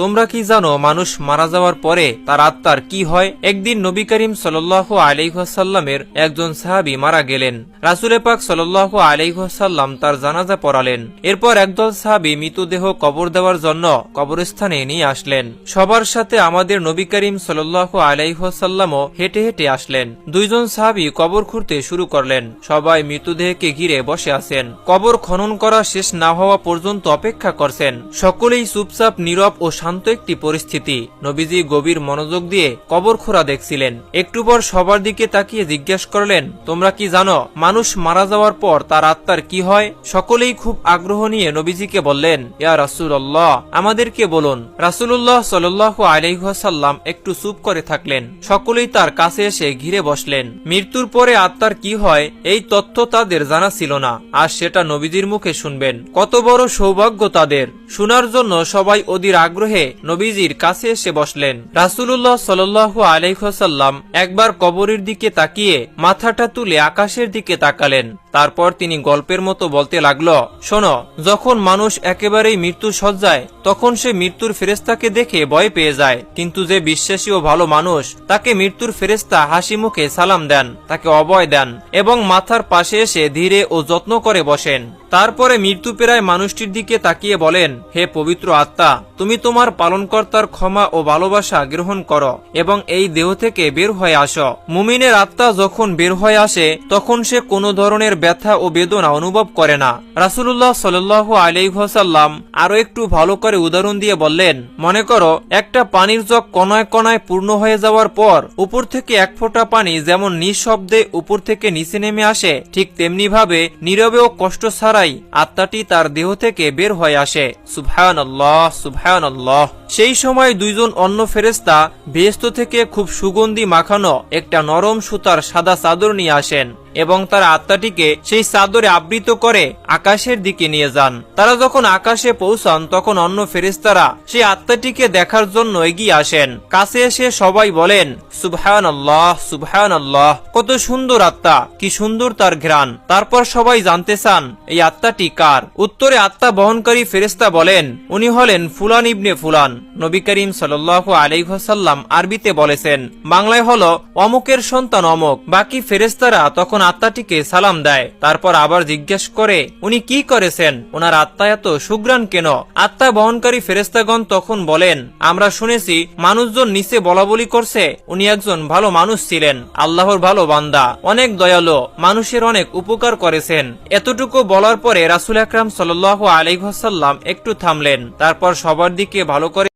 তোমরা কি জানো মানুষ মারা যাওয়ার পরে তার আত্মার কি হয়? একদিন নবী করিম সাল্লাহ আলাইহাসাল্লামের একজন সাহাবি মারা গেলেন। রাসুলে পাক সাল্লাহ আলাইহাসাল্লাম তার জানাজা পড়ালেন। এরপর একদল সাহাবি মৃতদেহ কবর দেওয়ার জন্য কবরস্থানে নিয়ে আসলেন। সবার সাথে আমাদের নবী করিম সাল্লাহ আলাইহাসাল্লামও হেঁটে হেঁটে আসলেন। দুইজন সাহাবি কবর খুঁড়তে শুরু করলেন। সবাই মৃতদেহকে ঘিরে বসে আছেন। কবর খনন করা শেষ না হওয়া পর্যন্ত অপেক্ষা করছেন। সকলেই চুপচাপ, নীরব ও শান্ত একটি পরিস্থিতি। নবীজি গভীর মনোযোগ দিয়ে কবর খোঁড়া দেখছিলেন। একটু পর সবার দিকে তাকিয়ে জিজ্ঞেস করলেন, তোমরা কি জানো, মানুষ মারা যাওয়ার পর তার আত্মার কি হয়? সকলেই খুব আগ্রহ নিয়ে নবীজিকে বললেন, ইয়া রাসুল্লাহ আমাদেরকে বলুন। রাসুল্লাহ সাল্লাহ আলাইহাসাল্লাম একটু চুপ করে থাকলেন। সকলেই তার কাছে এসে ঘিরে বসলেন। মৃত্যুর পরে আত্মার কি হয়, এই তথ্য তাদের জানা ছিল না। আর সেটা নবীজির মুখে শুনবেন। কত বড় সৌভাগ্য তাদের। শোনার জন্য সবাই অধীর আগ্রহে নবীজির কাছে এসে বসলেন। রাসুল্লাহ সাল্লাহ আলাইহাসাল্লাম একবার কবরের দিকে তাকিয়ে মাথাটা তুলে আকাশের দিকে তাকালেন। তারপর তিনি গল্পের মতো বলতে লাগল, শোনো, যখন মানুষ একেবারেই মৃত্যু সজ্জায় তখন সে মৃত্যুর ফেরেস্তাকে দেখে ভয় পেয়ে যায়। কিন্তু যে বিশ্বাসী ও ভালো মানুষ, তাকে মৃত্যুর ফেরেস্তা হাসি মুখে সালাম দেন, তাকে অবয় দেন এবং মাথার পাশে এসে ধীরে ও যত্ন করে বসেন। তারপরে মৃত্যু পেরায় মানুষটির দিকে তাকিয়ে বলেন, হে পবিত্র আত্মা, তুমি তোমার পালনকর্তার ক্ষমা ও ভালোবাসা গ্রহণ করো এবং এই দেহ থেকে বের হয়ে আসো। মুমিনের আত্মা যখন বের হয়ে আসে, তখন সে কোনো ধরনের ব্যথা ও বেদনা অনুভব করে না। রাসুল্লাহ সাল্লাহ আলাইসাল্লাম আরও একটু ভালো করে উদাহরণ দিয়ে বললেন, মনে করো, একটা পানির জগ কণায় কণায় পূর্ণ হয়ে যাওয়ার পর, উপর থেকে এক ফোঁটা পানি যেমন নিঃশব্দে উপর থেকে নিচে নেমে আসে, ঠিক তেমনি ভাবে নীরবে ও কষ্ট ছাড়াই আত্মাটি তার দেহ থেকে বের হয়ে আসে। সুভায়ন আল্লাহ সুভায়ন আল্লাহ সেই সময় দুইজন অন্য ফেরেস্তা বেহস্ত থেকে খুব সুগন্ধি মাখানো একটা নরম সুতার সাদা চাদর নিয়ে আসেন। এবং তার আত্মাটিকে সেই চাদরে আবৃত করে আকাশের দিকে নিয়ে যান। তারা যখন আকাশে পৌঁছান, তখন অন্য ফেরেস্তারা সেই আত্মাটিকে দেখার জন্য এগিয়ে আসেন। কাছে এসে সবাই বলেন সুবহান আল্লাহ সুবহান আল্লাহ কত সুন্দর আত্মা, কি সুন্দর তার ঘ্রাণ। তারপর সবাই জানতে চান, এই আত্মাটি কার? উত্তরে আত্মা বহনকারী ফেরেস্তা বলেন, উনি হলেন ফুলান ইবনে ফুলান। নবী করিম সাল্লাহ আলাইহাসাল্লাম আরবিতে বলেছেন, বাংলায় হলো অমুকের সন্তান অমুক, বাকি ফেরেস্তারা তখন আত্মাটিকে সালাম দেয়। তারপর আবার জিজ্ঞেস করে, উনি কি করেছেন? ওনার আত্মা এত সুগ্রাণ কেন? আত্মা বহনকারী ফেরেস্তাগণ তখন বলেন, আমরা শুনেছি মানুষজন নিচে বলা বলি করছে। উনি একজন ভালো মানুষ ছিলেন, আল্লাহর ভালো বান্দা। অনেক দয়ালু, মানুষের অনেক উপকার করেছেন। এতটুকু বলার পরে রাসুল আকরাম সাল্লাহ আলাইহাসাল্লাম একটু থামলেন। তারপর সবার দিকে ভালো করে